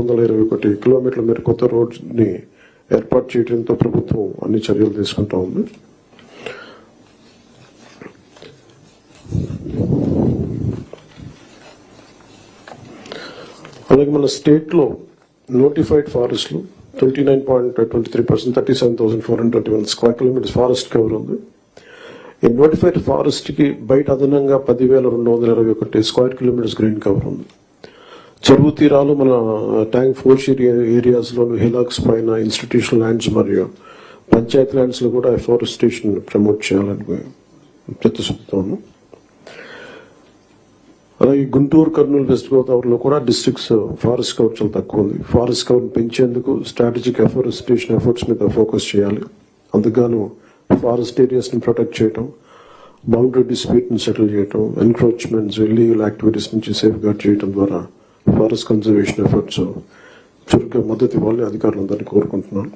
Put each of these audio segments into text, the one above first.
వందల ఇరవై ఒకటి కిలోమీటర్ల మేర కొత్త రోడ్ని ఏర్పాటు చేయడంతో ప్రభుత్వం అన్ని చర్యలు తీసుకుంటా ఉంది. అలాగే మన స్టేట్లో notified ఫారెస్ట్లు twenty nine point twenty three percent thirty seven thousand four hundred twenty one square kilometres forest cover ఉంది. ఈ నోటిఫైడ్ ఫారెస్ట్కి బయట అదనంగా పదివేల రెండు వందల ఇరవై ఒకటి స్క్వేర్ కిలోమీటర్స్ గ్రీన్ కవర్ ఉంది. చెరువు తీరాలు మన ట్యాంక్ ఫోర్స్ ఏరియా లోను హిలాక్స్ పైన ఇన్స్టిట్యూషనల్ ల్యాండ్స్ మరియు పంచాయత్ ల్యాండ్స్లో కూడా ఎఫారెస్టేషన్ ప్రమోట్ చేయాలని చిత్తశుద్ధితోను అలాగే గుంటూరు కర్నూలు వెస్ట్ గోదావరిలో కూడా డిస్ట్రిక్ట్స్ ఫారెస్ట్ కవర్ చాలా తక్కువ ఉంది ఫారెస్ట్ కవర్ పెంచేందుకు స్ట్రాటజిక్ ఎఫారెస్టేషన్ ఎఫర్ట్స్ మీద ఫోకస్ చేయాలి. అందుకు ఫారెస్ట్ ఏరియాస్ని ప్రొటెక్ట్ చేయటం బౌండరీ డిస్ప్యూట్ని సెటిల్ చేయటం ఎన్క్రోచ్మెంట్స్ ఇల్లీగల్ యాక్టివిటీస్ నుంచి సేఫ్ గార్డ్ చేయడం ద్వారా ఫారెస్ట్ కన్జర్వేషన్ ఎఫర్ట్స్ చురుగ్గా మద్దతు ఇవ్వాలని అధికారులందరినీ కోరుకుంటున్నాను.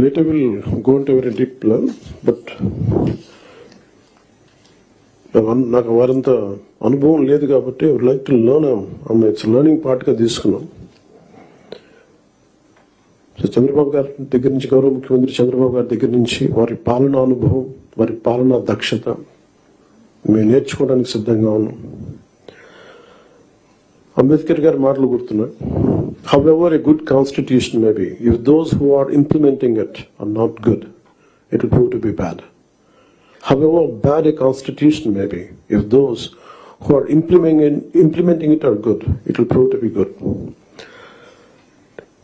Later will go into every deep plan but నాకు- వారంత అనుభవం లేదు కాబట్టి would like to learn its learning పార్ట్గా తీసుకున్నాం. చంద్రబాబు గారి దగ్గర నుంచి గౌరవ ముఖ్యమంత్రి చంద్రబాబు గారి దగ్గర నుంచి వారి పాలనా అనుభవం వారి పాలనా దక్షత మేము నేర్చుకోవడానికి సిద్ధంగా ఉన్నాం. అంబేద్కర్ గారి మాటలు గుర్తున్నాయి. However a good constitution may be if those who are implementing it are not good it will prove to be bad however bad a constitution may be if those who are implementing implementing it are good it will prove to be good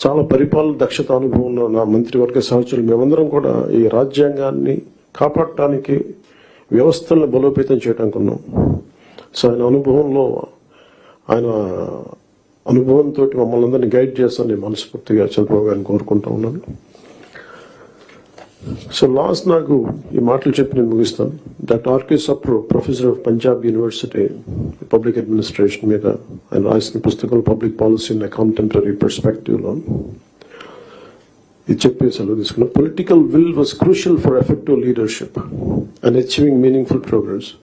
చాలా పరిపాలన దక్షత అనుభవం ఉన్న నా మంత్రివర్గ సహచరులు. మేమందరం కూడా ఈ రాజ్యాంగాన్ని కాపాడటానికి వ్యవస్థలను బలోపేతం చేయడానికి ఉన్నాం. సో ఆయన అనుభవంలో ఆయన అనుభవంతో మమ్మల్ని అందరినీ గైడ్ చేస్తాను మనస్ఫూర్తిగా చంద్రబాబు గారిని కోరుకుంటా ఉన్నాను. సో లాస్ట్ నాకు ఈ మాటలు చెప్పి నేను ముగిస్తాను doctor R K Sapru professor of Punjab university public administration మీద ఆయన రాసిన పుస్తకాలు public policy in contemporary perspective లో ఇది చెప్పి సెలవు తీసుకున్నాం political will was crucial for effective leadership and achieving meaningful progress